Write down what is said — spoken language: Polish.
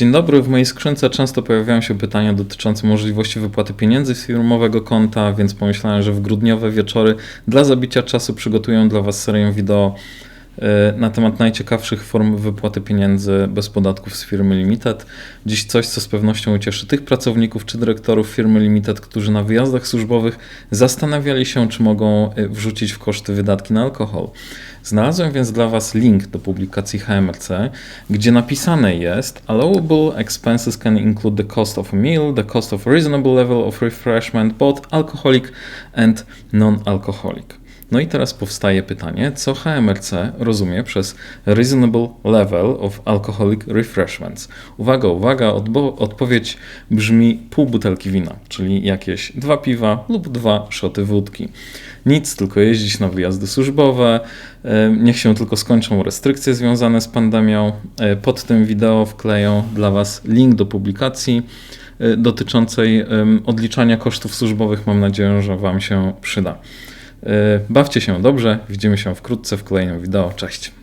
Dzień dobry, w mojej skrzynce często pojawiają się pytania dotyczące możliwości wypłaty pieniędzy z firmowego konta, więc pomyślałem, że w grudniowe wieczory dla zabicia czasu przygotuję dla Was serię wideo na temat najciekawszych form wypłaty pieniędzy bez podatków z firmy Limited. Dziś coś, co z pewnością ucieszy tych pracowników czy dyrektorów firmy Limited, którzy na wyjazdach służbowych zastanawiali się, czy mogą e, wrzucić w koszty wydatki na alkohol. Znalazłem więc dla Was link do publikacji HMRC, gdzie napisane jest Allowable expenses can include the cost of a meal, the cost of a reasonable level of refreshment, both alcoholic and non-alcoholic. No i teraz powstaje pytanie, co HMRC rozumie przez reasonable level of alcoholic refreshments. Uwaga, uwaga, odpowiedź brzmi pół butelki wina, czyli jakieś dwa piwa lub dwa szoty wódki. Nic, tylko jeździć na wyjazdy służbowe, e, niech się tylko skończą restrykcje związane z pandemią. E, Pod tym wideo wkleję dla Was link do publikacji e, dotyczącej odliczania kosztów służbowych. Mam nadzieję, że Wam się przyda. Bawcie się dobrze, widzimy się wkrótce w kolejnym wideo. Cześć.